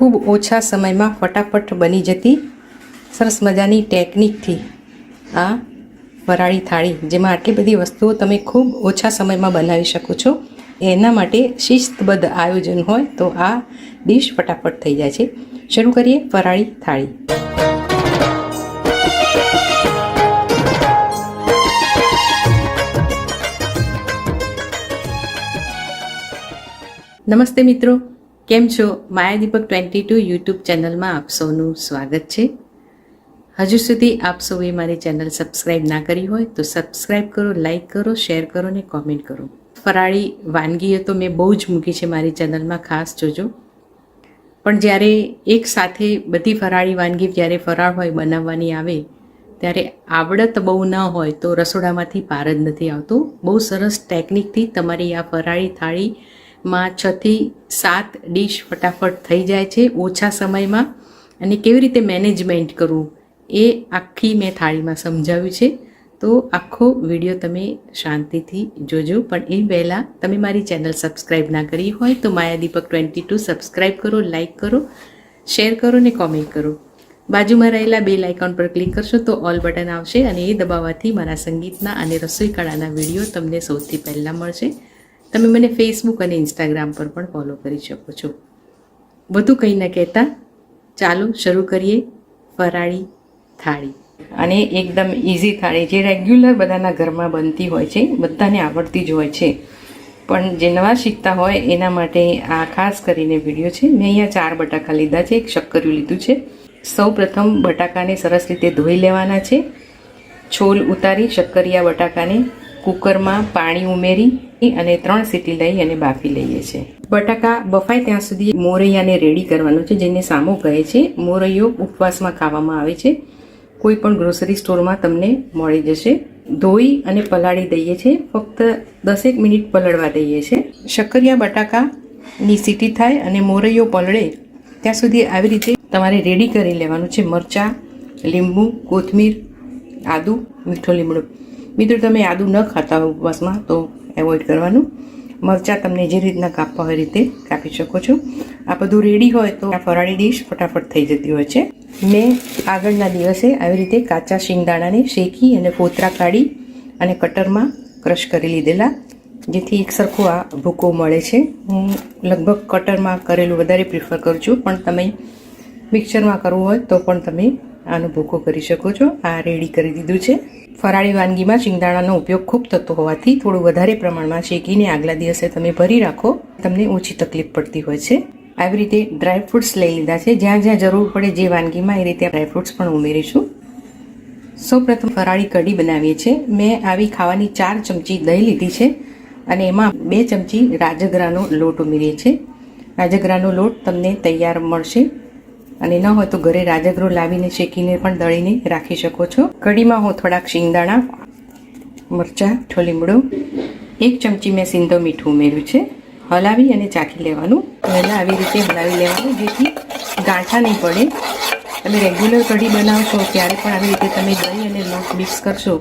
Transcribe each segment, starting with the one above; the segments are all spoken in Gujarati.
ખૂબ ઓછા સમયમાં ફટાફટ બની જતી સરસ મજાની ટેકનિકથી આ વરાળી થાળી, જેમાં આટલી બધી વસ્તુઓ તમે ખૂબ ઓછા સમયમાં બનાવી શકો છો. એના માટે શિસ્તબદ્ધ આયોજન હોય તો આ ડીશ ફટાફટ થઈ જાય છે. શરૂ કરીએ વરાળી થાળી. નમસ્તે મિત્રો. કેમ છો? Maya Deepak twenty two YouTube ચેનલમાં આપ સૌનું સ્વાગત છે. હજુ સુધી આપ સૌએ મારી ચેનલ સબસ્ક્રાઈબ ના કરી હોય તો સબસ્ક્રાઈબ કરો લાઈક કરો, શેર કરો ને કોમેન્ટ કરો. ફરાળી વાનગીઓ તો મેં બહુ જ મૂકી છે મારી ચેનલમાં, ખાસ જોજો. પણ જ્યારે એક સાથે બધી ફરાળી વાનગી જ્યારે ફરાળ હોય, બનાવવાની આવે, ત્યારે આવડત બહુ ન હોય તો રસોડામાંથી પાર જ નથી આવતું. બહુ સરસ ટેકનિકથી તમારી આ ફરાળી થાળીમાં છથી સાત ડીશ ફટાફટ થઈ જાય છે ઓછા સમયમાં. અને કેવી રીતે મેનેજમેન્ટ કરવું એ આખી મેં થાળીમાં સમજાવ્યું છે. તો આખો વીડિયો તમે શાંતિથી જોજો. પણ એ પહેલાં તમે મારી ચેનલ સબસ્ક્રાઈબ ના કરી હોય તો Maya Deepak twenty two subscribe કરો, લાઇક કરો, શેર કરો ને કોમેન્ટ કરો. બાજુમાં રહેલા બે આઇકોન પર ક્લિક કરશો તો ઓલ બટન આવશે અને એ દબાવવાથી મારા સંગીતના અને રસોઈ કળાના વીડિયો તમને સૌથી પહેલાં મળશે. તમે મને ફેસબુક અને ઇન્સ્ટાગ્રામ પર પણ ફોલો કરી શકો છો. વધુ કંઈ ન કહેતા. ચાલો શરૂ કરીએ. ફરાળી થાળી. અને એકદમ ઇઝી થાળી જે રેગ્યુલર બધાના ઘરમાં બનતી હોય છે, બધાને આવડતી જ હોય છે. પણ જે નવા શીખતા હોય એના માટે આ ખાસ કરીને વીડિયો છે. મેં અહીંયા ચાર બટાકા લીધા છે, એક શક્કરિયું લીધું છે. સૌ પ્રથમ બટાકાને સરસ રીતે ધોઈ લેવાના છે. છોલ ઉતારી શક્કરિયા બટાકાને કુકરમાં પાણી ઉમેરી અને ત્રણ સીટી લઈ અને બાફી લઈએ છીએ. બટાકા બફાય ત્યાં સુધી મોરૈયાને રેડી કરવાનું છે, જેને સામો કહે છે. મોરૈયો ઉપવાસમાં ખાવામાં આવે છે. કોઈ પણ ગ્રોસરી સ્ટોરમાં તમને મળી જશે. ધોઈ અને પલાળી દઈએ છીએ. ફક્ત દસેક મિનિટ પલળવા દઈએ છીએ. શક્કરિયા બટાકાની સીટી થાય અને મોરૈયો પલળે ત્યાં સુધી આવી રીતે તમારે રેડી કરી લેવાનું છે. મરચાં, લીંબુ, કોથમીર, આદુ, મીઠો લીમડો. મિત્રો, તમે આદુ ન ખાતા હોય ઉપવાસમાં, તો એવોઇડ કરવાનું. મરચાં તમને જે રીતના કાપવા હોય રીતે કાપી શકો છો. આ બધું રેડી હોય તો આ ફરાળી ડીશ ફટાફટ થઈ જતી હોય છે. મેં આગળના દિવસે આવી રીતે કાચા શિંગદાણાને શેકી અને ફોતરા કાઢી અને કટરમાં ક્રશ કરી લીધેલા, જેથી એક સરખો આ ભૂકો મળે છે. હું લગભગ કટરમાં કરેલું વધારે પ્રિફર કરું છું, પણ તમે મિક્સરમાં કરવું હોય તો પણ તમે આનો ભૂકો કરી શકો છો. આ રેડી કરી દીધું છે. ફરાળી વાનગીમાં શિંગદાણાનો ઉપયોગ ખૂબ થતો હોવાથી થોડું વધારે પ્રમાણમાં શેકીને આગલા દિવસે તમે ભરી રાખો. તમને ઓછી તકલીફ પડતી હોય છે. આવી રીતે ડ્રાય ફ્રૂટ્સ લઈ લીધા છે. જ્યાં જ્યાં જરૂર પડે જે વાનગીમાં એ રીતે ડ્રાય ફ્રૂટ્સ પણ ઉમેરીશું. સૌ પ્રથમ ફરાળી કઢી બનાવીએ છીએ. મેં આવી ખાવાની ચાર ચમચી દહીં લીધી છે અને એમાં બે ચમચી રાજગરાનો લોટ ઉમેરીએ છીએ. રાજગરાનો લોટ તમને તૈયાર મળશે. અને ન હોય તો ઘરે રાજગરો લાવીને શેકીને પણ દળીને રાખી શકો છો. કઢીમાં હું થોડાક શિંગદાણા, મરચાં લીમડો એક ચમચી મેં સિંધો મીઠું ઉમેર્યું છે. હલાવી અને ચાખી લેવાનું. પહેલાં આવી રીતે હલાવી લેવાનું, જેથી ગાંઠા નહીં પડે. તમે રેગ્યુલર કઢી બનાવશો, ત્યારે પણ આવી રીતે તમે દહીં અને લોટ મિક્સ કરશો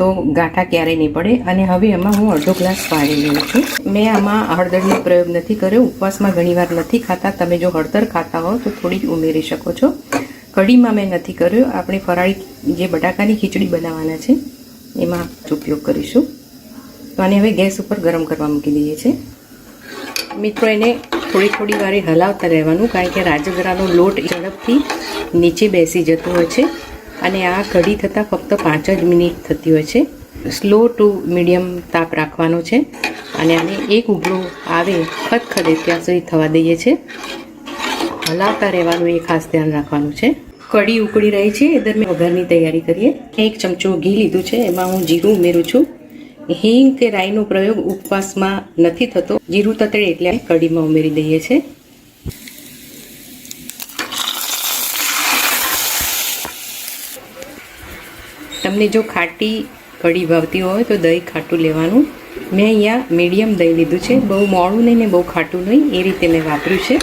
તો ગાંઠા ક્યારેય નહીં પડે અને હવે એમાં હું અડધો ગ્લાસ પાણી લઉં છું. મેં આમાં હળદરનો પ્રયોગ નથી કર્યો, ઉપવાસમાં ઘણીવાર નથી ખાતા. તમે જો હળદર ખાતા હો તો થોડી જ ઉમેરી શકો છો. કઢીમાં મેં નથી કર્યો. આપણે ફરાળી જે બટાકાની ખીચડી બનાવવાના છે, એમાં ઉપયોગ કરીશું. તો આને હવે ગેસ ઉપર ગરમ કરવા મૂકી દઈએ છીએ. મિત્રો, એને થોડી થોડી વારે હલાવતા રહેવાનું, કારણ કે રાજગરાનો લોટ ઝડપથી નીચે બેસી જતો હોય છે. અને આ કઢી થતાં ફક્ત પાંચ જ મિનિટ થતી હોય છે. સ્લો ટુ મીડિયમ તાપ રાખવાનો છે અને આને એક ઉભળો આવે, ખદખદે ત્યાં સુધી થવા દઈએ છીએ હલાવતા રહેવાનું એ ખાસ ધ્યાન રાખવાનું છે. કઢી ઉકળી રહી છે, એ દરમિયાન વઘારની તૈયારી કરીએ. એક ચમચો ઘી લીધું છે, એમાં હું જીરું ઉમેરું છું. હિંગ કે રાઈનો પ્રયોગ ઉપવાસમાં નથી થતો. જીરું તતડે એટલે કઢીમાં ઉમેરી દઈએ છીએ. તમને જો ખાટી કઢી ભાવતી હોય તો દહીં ખાટું લેવાનું. મેં અહીંયા મીડિયમ દહીં લીધું છે. બહુ મોડું નહીં ને બહુ ખાટું નહીં, એ રીતે મેં વાપર્યું છે.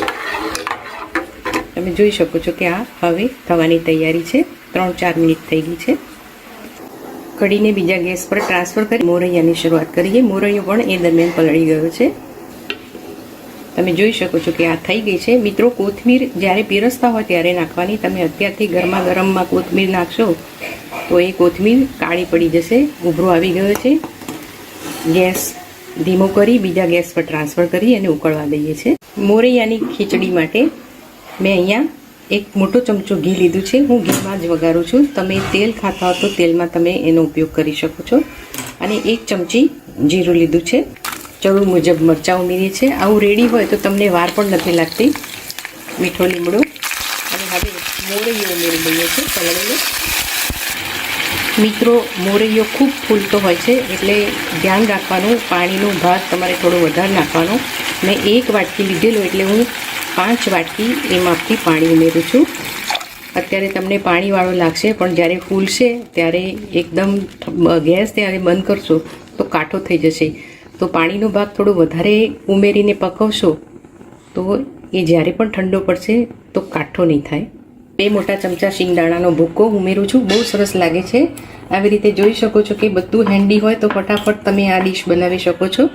તમે જોઈ શકો છો કે આ હવે થવાની તૈયારી છે. ત્રણ ચાર મિનિટ થઈ ગઈ છે. કઢીને બીજા ગેસ પર ટ્રાન્સફર કરી મોરૈયાની શરૂઆત કરીએ. મોરૈયો પણ એ દરમિયાન પલળી ગયો છે. તમે જોઈ શકો છો કે આ થઈ ગઈ છે. મિત્રો, કોથમીર જ્યારે પીરસતા હોય ત્યારે નાખવાની. તમે અત્યારથી ગરમા ગરમમાં કોથમીર નાખશો તો એ કોથમીર કાળી પડી જશે, ઉભરો આવી ગયો છે. ગેસ ધીમો કરી, બીજા ગેસ પર ટ્રાન્સફર કરી અને ઉકળવા દઈએ છીએ. મોરૈયાની ખીચડી માટે મેં અહીંયા એક મોટો ચમચો ઘી લીધું છે. હું ઘીમાં જ વઘારું છું. તમે તેલ ખાતા હો તો તેલમાં તમે એનો ઉપયોગ કરી શકો છો. અને એક ચમચી જીરું લીધું છે. જરૂર મુજબ મરચાં ઉમેરીએ છીએ. આવું રેડી હોય તો તમને વાર પણ નથી લાગતી. મીઠો લીમડો. અને હવે મોરૈયો ઉમેરી દઈએ છીએ, તળેલો. મિત્રો, મોરૈયો ખૂબ ફૂલતો હોય છે, એટલે ધ્યાન રાખવાનું, પાણીનો ભાગ તમારે થોડો વધારે નાખવાનો. મેં એક વાટકી લીધેલો, એટલે હું પાંચ વાટકી એ માપથી પાણી ઉમેરું છું. અત્યારે તમને પાણીવાળો લાગશે, પણ જ્યારે ફૂલશે, ત્યારે એકદમ ગેસ ત્યારે બંધ કરશો, તો કાઠો થઈ જશે. તો પાણીનો ભાગ થોડો વધારે ઉમેરીને પકવશો, તો એ જ્યારે પણ ઠંડો પડશે, તો કાઠો નહીં થાય. બે મોટા ચમચા શિંગદાણાનો ભૂક્કો ઉમેરું છું. બહુ સરસ લાગે છે. આવી રીતે જોઈ શકો છો કે બધું હેન્ડી હોય તો ફટાફટ તમે આ ડીશ બનાવી શકો છો.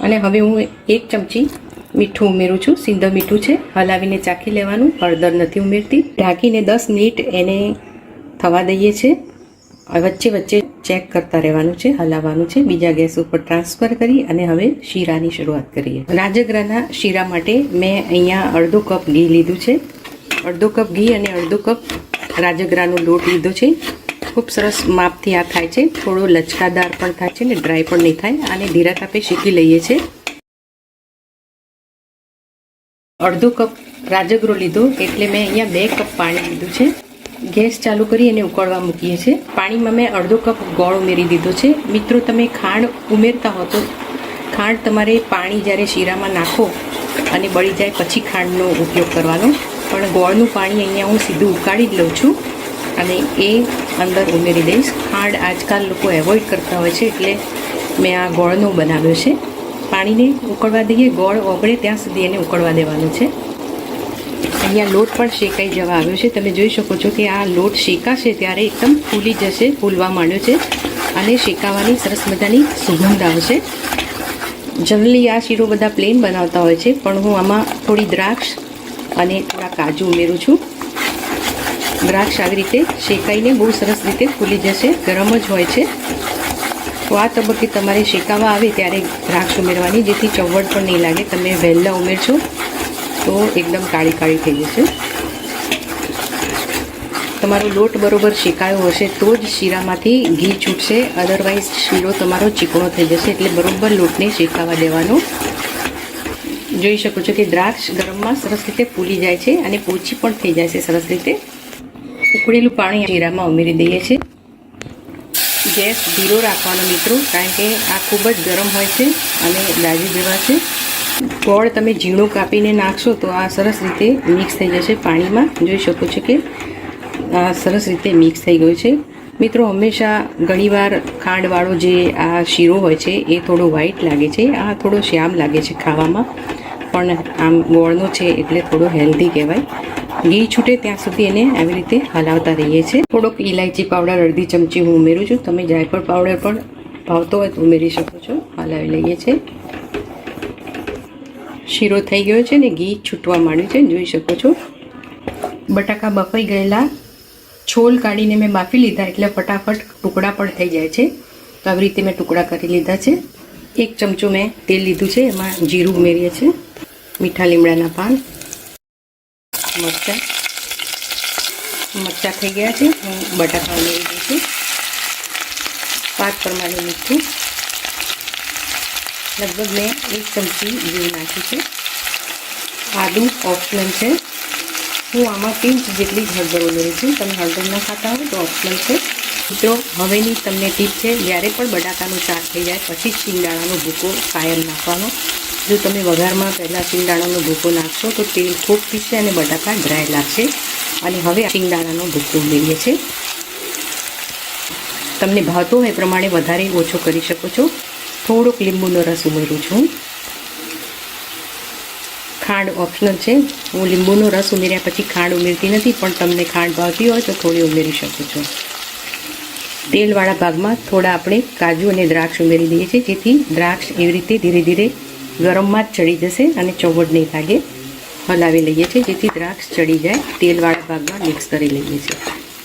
અને હવે હું એક ચમચી મીઠું ઉમેરું છું. સિંધ મીઠું છે. હલાવીને ચાખી લેવાનું. હળદર નથી ઉમેરતી. ઢાંકીને દસ મિનિટ એને થવા દઈએ છીએ. વચ્ચે વચ્ચે ચેક કરતા રહેવાનું છે, હલાવવાનું છે. બીજા ગેસ ઉપર ટ્રાન્સફર કરી અને હવે શીરાની શરૂઆત કરીએ. રાજગરાના શીરા માટે મેં અહીંયા અડધો કપ ઘી લીધું છે. અડધો કપ ઘી અને અડધો કપ રાજગરાનો લોટ લીધો છે. ખૂબ સરસ માપથી આ થાય છે. થોડો લચકાદાર પણ થાય છે ને ડ્રાય પણ નહીં થાય. અને ધીરા તાપે શીખી લઈએ છીએ અડધો કપ રાજગરો લીધો એટલે મેં અહીંયા બે કપ પાણી લીધું છે. ગેસ ચાલુ કરી અને ઉકળવા મૂકીએ છીએ. પાણીમાં મેં અડધો કપ ગોળ ઉમેરી દીધો છે. મિત્રો, તમે ખાંડ ઉમેરતા હો તો ખાંડ તમારે પાણી જ્યારે શીરામાં નાખો અને બળી જાય પછી ખાંડનો ઉપયોગ કરવાનો. પણ ગોળનું પાણી અહીંયા હું સીધું ઉકાળી જ લઉં છું અને એ અંદર ઉમેરી દઈશ. ખાંડ આજકાલ લોકો એવોઇડ કરતા હોય છે એટલે મેં આ ગોળનો બનાવ્યો છે. પાણીને ઉકળવા દઈએ. ગોળ ઓગળે ત્યાં સુધી એને ઉકળવા દેવાનું છે. અહીંયા લોટ પણ શેકાઈ જવા આવ્યો છે. તમે જોઈ શકો છો કે આ લોટ શેકાશે ત્યારે એકદમ ફૂલી જશે, ફૂલવા માંડ્યો છે અને શેકાવાની સરસ મજાની સુગંધ આવશે. જનરલી આ શીરો બધા પ્લેન બનાવતા હોય છે, પણ હું આમાં થોડી દ્રાક્ષ અને થોડા કાજુ ઉમેરું છું. દ્રાક્ષ આવી રીતે શેકાઈને બહુ સરસ રીતે ફૂલી જશે, ગરમ જ હોય છે. તો આ તબક્કે તમારે શેકાવા આવે ત્યારે દ્રાક્ષ ઉમેરવાની, જેથી ચવડ પણ નહીં લાગે. તમે વહેલા ઉમેરશો તો એકદમ કાળી કાળી થઈ જશે. તમારો લોટ બરોબર શેકાયો હશે તો જ શીરામાંથી ઘી છૂટશે. અદરવાઇઝ શીરો તમારો ચીકણો થઈ જશે, એટલે બરોબર લોટને શેકાવા દેવાનો. જોઈ શકો છો કે દ્રાક્ષ ગરમમાં સરસ રીતે ફૂલી જાય છે અને પોચી પણ થઈ જાય છે સરસ રીતે. ઉકળેલું પાણી શીરામાં ઉમેરી દઈએ છીએ. ગેસ ધીરો રાખવાનો મિત્રો, કારણ કે આ ખૂબ જ ગરમ હોય છે અને દાજી જેવા છે. ગોળ તમે ઝીણું કાપીને નાખશો તો આ સરસ રીતે મિક્સ થઈ જશે પાણીમાં. જોઈ શકો છો કે આ સરસ રીતે મિક્સ થઈ ગયું છે. મિત્રો, હંમેશા ઘણીવાર ખાંડવાળો જે આ શીરો હોય છે એ થોડો વ્હાઈટ લાગે છે, આ થોડો શ્યામ લાગે છે ખાવામાં. પણ આમ ગોળનું છે એટલે થોડું હેલ્ધી કહેવાય. ઘી છૂટે ત્યાં સુધી એને આવી રીતે હલાવતા રહીએ છીએ. થોડોક ઇલાયચી પાવડર, અડધી ચમચી હું ઉમેરું છું. તમે જાયફળ પાવડર પણ ભાવતો હોય તો ઉમેરી શકો છો. હલાવી લઈએ છીએ. શીરો થઈ ગયો છે ને ઘી છૂટવા માંડ્યું છે. જોઈ શકો છો. બટાકા બફાઈ ગયેલા. છોલ કાઢીને મેં બાફી લીધા એટલે ફટાફટ ટુકડા પણ થઈ જાય છે. તો આવી રીતે મેં ટુકડા કરી લીધા છે. એક ચમચો મેં તેલ લીધું છે. એમાં જીરું ઉમેરીએ છીએ. મીઠા લીમડાના પાન. મરચાં. મરચાં થઈ ગયા છે. હું બટાકા ઉમેરી દઉં છું. સ્વાદ પ્રમાણે મીઠું લગભગ મેં એક ચમચી જીરું નાખ્યું છે. આદું ઓપ્શનલ છે. હું આમાં પિંચ જેટલી જ હળદર ઉમેરું છું. તમે હળદર ન ખાતા હોય તો ઓપ્શનલ છે. મિત્રો, હવેની તમને ટીપ છે, જ્યારે પણ બટાકાનું શાક થઈ જાય, પછી જ શિંગદાણાનો ભૂકો કાયમ નાખવાનો. જો તમે વઘારમાં પહેલાં શિંગદાણાનો ભૂકો નાખશો, તો તેલ ખૂબ પીસશે અને બટાકા ડ્રાય લાગશે. અને હવે શિંગદાણાનો ભૂકો ઉમેરીએ છીએ. તમને ભાવતો હોય એ પ્રમાણે વધારે ઓછો કરી શકો છો. થોડોક લીંબુનો રસ ઉમેરું છું. ખાંડ ઓપ્શનલ છે. હું લીંબુનો રસ ઉમેર્યા પછી ખાંડ ઉમેરતી નથી, પણ તમને ખાંડ ભાવતી હોય તો થોડી ઉમેરી શકો છો. તેલવાળા ભાગમાં થોડા આપણે કાજુ અને દ્રાક્ષ ઉમેરી દઈએ છીએ, જેથી દ્રાક્ષ એવી રીતે ધીરે ધીરે ગરમમાં જ ચડી જશે અને ચવડ નહીં લાગે. હલાવી લઈએ છીએ. જેથી દ્રાક્ષ ચડી જાય. તેલવાળા ભાગમાં મિક્સ કરી લઈએ છીએ.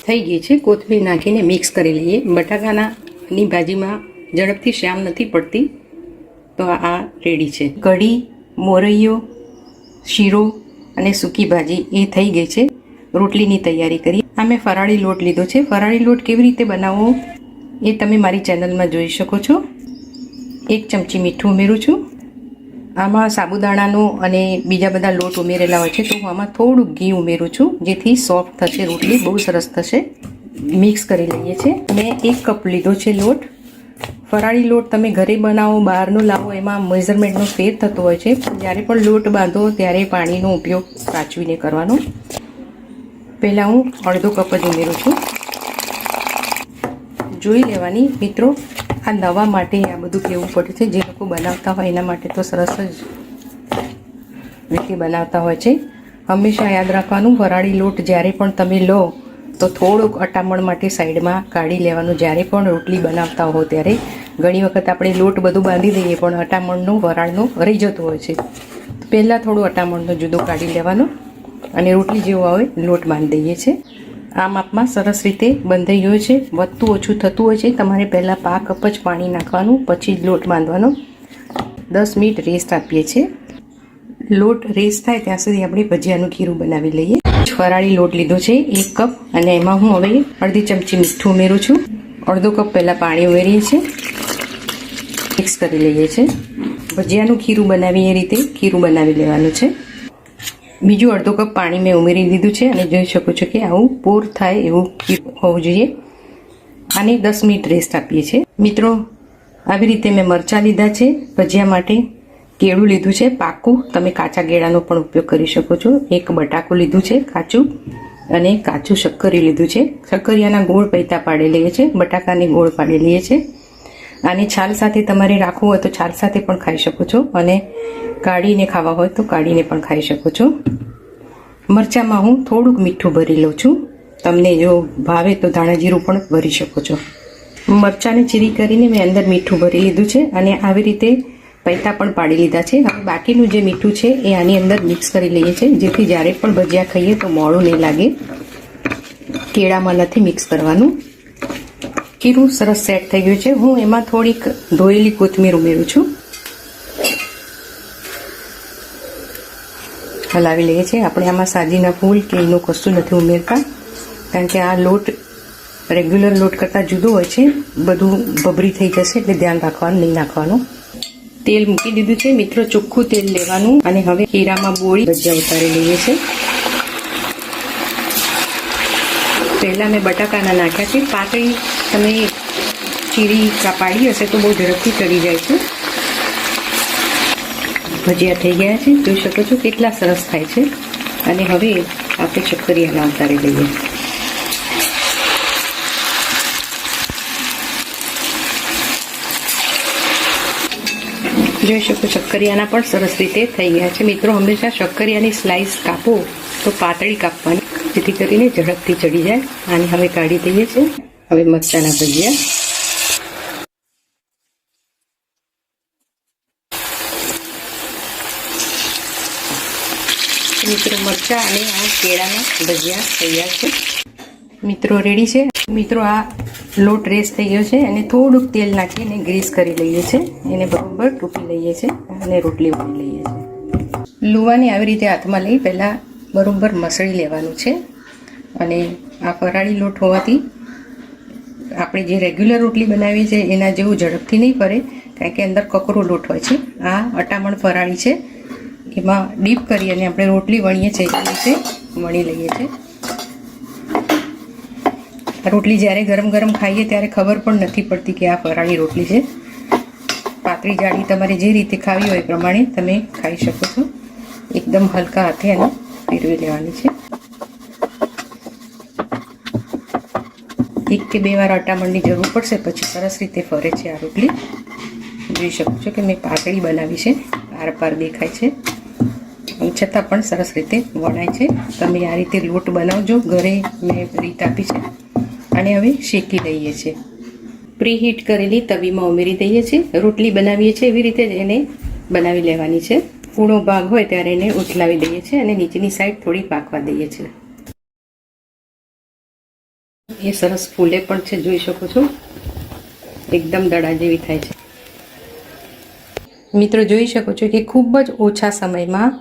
થઈ ગઈ છે. કોથમીર નાખીને મિક્સ કરી લઈએ. બટાકાનાની ભાજીમાં ઝડપથી શ્યામ નથી પડતી. તો આ રેડી છે. કઢી, મોરૈયો, શીરો અને સૂકી ભાજી એ થઈ ગઈ છે. રોટલીની તૈયારી કરી આ મેં ફરાળી લોટ લીધો છે. ફરાળી લોટ કેવી રીતે બનાવવો એ તમે મારી ચેનલમાં જોઈ શકો છો. એક ચમચી મીઠું ઉમેરું છું. આમાં સાબુદાણાનો અને બીજા બધા લોટ ઉમેરેલા હોય છે, તો હું આમાં થોડું ઘી ઉમેરું છું, જેથી સોફ્ટ થશે, રોટલી બહુ સરસ થશે. મિક્સ કરી લઈએ છીએ. મેં એક કપ લીધો છે લોટ. ફરાળી લોટ તમે ઘરે બનાવો, બહારનો લાવો, એમાં મેઝરમેન્ટનો ફેર થતો હોય છે. જ્યારે પણ લોટ બાંધો, ત્યારે પાણીનો ઉપયોગ સાચવીને કરવાનો. પહેલાં હું અડધો કપ જ ઉમેરું છું. જોઈ લેવાની મિત્રો આ નવા માટે આ બધું કહેવું પડે છે? જે લોકો બનાવતા હોય એના માટે તો સરસ જ રીતે બનાવતા હોય છે. હંમેશા યાદ રાખવાનું, વરાળી લોટ જ્યારે પણ તમે લો, તો થોડુંક અટામણ માટે સાઈડમાં કાઢી લેવાનું. જ્યારે પણ રોટલી બનાવતા હો ત્યારે ઘણી વખત આપણે લોટ બધું બાંધી દઈએ, પણ અટામણનું, વરાળનું રહી જતું હોય છે. પહેલાં થોડું અટામણનો જુદો કાઢી લેવાનો અને રોટલી જેવો આવે, લોટ બાંધી દઈએ છીએ. આ માપમાં સરસ રીતે બંધાઈ ગયો છે. વધતું ઓછું થતું હોય છે. તમારે પહેલાં પા કપ જ પાણી નાખવાનું, પછી જ લોટ બાંધવાનો. દસ મિનિટ રેસ્ટ આપીએ છીએ. લોટ રેસ્ટ થાય ત્યાં સુધી આપણે ભજીયાનું ખીરું બનાવી લઈએ. ફરાળી લોટ લીધો છે, એક કપ. અને એમાં હું હવે અડધી ચમચી મીઠું ઉમેરું છું. અડધો કપ પહેલાં પાણી ઉમેરીએ છીએ. મિક્સ કરી લઈએ છીએ. ભજીયાનું ખીરું બનાવીએ એ રીતે ખીરું બનાવી લેવાનું છે. બીજું અડધો કપ પાણી મેં ઉમેરી દીધું છે અને જોઈ શકો છો કે આવું પૂર થાય એવું હોવું જોઈએ. આને દસ મિનિટ રેસ્ટ આપીએ છીએ. મિત્રો, આવી રીતે મેં મરચાં લીધા છે. ભજીયા માટે કેળું લીધું છે, પાકું. તમે કાચા કેળાનો પણ ઉપયોગ કરી શકો છો. એક બટાકું લીધું છે, કાચું અને કાચું શક્કરી લીધું છે. શક્કરિયાના ગોળ પૈતા પાડી લઈએ છીએ. બટાકાની ગોળ પાડી લઈએ છીએ. આની છાલ સાથે તમારે રાખવું હોય તો છાલ સાથે પણ ખાઈ શકો છો. અને કાઢીને ખાવા હોય તો કાઢીને પણ ખાઈ શકો છો. મરચાંમાં હું થોડુંક મીઠું ભરી લઉં છું. તમને જો ભાવે તો ધાણા જીરું પણ ભરી શકો છો. મરચાંને ચીરી કરીને મેં અંદર મીઠું ભરી લીધું છે અને આવી રીતે પૈતા પણ પાડી લીધા છે. હવે બાકીનું જે મીઠું છે એ આની અંદર મિક્સ કરી લઈએ છીએ. જેથી જ્યારે પણ ભજીયા ખાઈએ તો મોડું નહીં લાગે. કેળામાં નથી મિક્સ કરવાનું. ખીરું સરસ સેટ થઈ ગયું છે. હું એમાં થોડીક ધોયેલી કોથમીર ઉમેરું છું. હલાવી લઈએ છીએ. આપણે આમાં સાજીના ફૂલ કે એનું કશું નથી ઉમેરતા. કારણ કે આ લોટ રેગ્યુલર લોટ કરતાં જુદો હોય છે. બધું ભભરી થઈ જશે એટલે ધ્યાન રાખવાનું, નહીં નાખવાનું. તેલ મૂકી દીધું છે. મિત્રો, ચોખ્ખું તેલ લેવાનું. અને હવે ખીરામાં બોળી ભજીયા ઉતારી લઈએ છીએ. પહેલાં મેં બટાકાના નાખ્યા છે. પાતળી તમે ચીરી પાડી હશે તો બહુ ઝડપથી ચડી જાય છે. ભજીયા થઈ ગયા છે. જોઈ શકો છો કેટલા સરસ થાય છે. અને હવે આપણે ચક્કરિયાના ઉતારી લઈએ. જોઈ શકો શક્કરિયાના પણ સરસ રીતે થઈ ગયા છે. મિત્રો, હંમેશા શક્કરિયાની સ્લાઇસ કાપો તો પાતળી કાપવાની જેથી કરીને ઝડપથી ચડી જાય આને હવે કાઢી દઈએ છીએ. હવે મરચાના ભજીયા. મિત્રો, મરચા અને આ કેળાના ભજીયા તૈયાર છે. મિત્રો રેડી છે? મિત્રો, આ લોટ રેસ થઈ ગયો છે. અને થોડુંક તેલ નાખીને ગ્રીસ કરી લઈએ છીએ એને બરાબર ટૂંકી લઈએ છીએ અને રોટલી વણી લઈએ છીએ લુવાને આવી રીતે હાથમાં લઈ પહેલાં બરોબર મસળી લેવાનું છે. અને આ ફરાળી લોટ હોવાથી આપણે જે રેગ્યુલર રોટલી બનાવીએ છીએ એના જેવું ઝડપથી નહીં ફરે, કારણ કે અંદર કકરો લોટ હોય છે. આ અટામણ ફરાળી છે. એમાં ડીપ કરી અને આપણે રોટલી વણીએ છીએ એ રીતે વણી લઈએ છીએ. રોટલી જ્યારે ગરમ ગરમ ખાઈએ ત્યારે ખબર પણ નથી પડતી કે આ ફરાળી રોટલી છે. પાતળી જાડી તમારે જે રીતે ખાવી હોય એ પ્રમાણે તમે ખાઈ શકો છો. એકદમ હલકા હાથે એને ફેરવી લેવાની છે. એક કે બે વાર અટામણની જરૂર પડશે, પછી સરસ રીતે ફરે છે આ રોટલી. જોઈ શકો છો કે મેં પાતળી બનાવી છે પાર પાર દેખાય છે. છતાં પણ સરસ રીતે વણાય છે. તમે આ રીતે લોટ બનાવજો, ઘરે મેં રીત આપી છે. અને હવે શેકી દઈએ છીએ પ્રી હીટ કરેલી તવીમાં ઉમેરી દઈએ છીએ રોટલી બનાવીએ છીએ એવી રીતે જ એને બનાવી લેવાની છે. પૂળો ભાગ હોય ત્યારે એને ઉથલાવી દઈએ છીએ અને નીચેની સાઈડ થોડી પાકવા દઈએ છીએ. એ સરસ ફૂલે પણ છે, જોઈ શકો છો. એકદમ દડા જેવી થાય છે. મિત્રો, જોઈ શકો છો કે ખૂબ જ ઓછા સમયમાં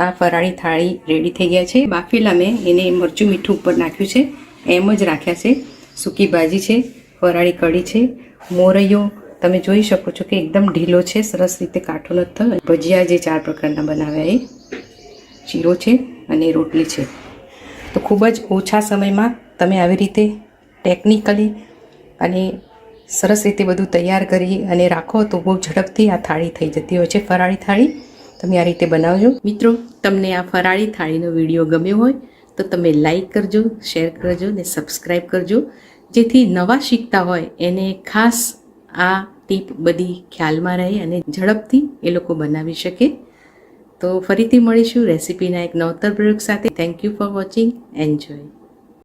આ ફરાળી થાળી રેડી થઈ ગયા છે. બાફેલા મેં એને મરચું મીઠું ઉપર નાખ્યું છે. એમ જ રાખ્યા છે. સૂકી ભાજી છે, ફરાળી કઢી છે, મોરૈયો તમે જોઈ શકો છો કે એકદમ ઢીલો છે, સરસ રીતે કાઠો નથી થયો. ભજીયા જે ચાર પ્રકારના બનાવ્યા એ ચીરો છે અને રોટલી છે. તો ખૂબ જ ઓછા સમયમાં તમે આવી રીતે ટેકનિકલી અને સરસ રીતે બધું તૈયાર કરી અને રાખો તો બહુ ઝડપથી આ થાળી થઈ જતી હોય છે. ફરાળી થાળી તમે આ રીતે બનાવજો. મિત્રો, તમને આ ફરાળી થાળીનો વીડિયો ગમ્યો હોય તો તમે લાઈક કરજો શેર કરજો ને સબસ્ક્રાઈબ કરજો. જેથી નવા શીખતા હોય એને ખાસ આ ટીપ બધી ખ્યાલમાં રહે અને ઝડપથી એ લોકો બનાવી શકે. તો ફરીથી મળીશું રેસિપીના એક નવતર પ્રયોગ સાથે. Thank you for watching enjoy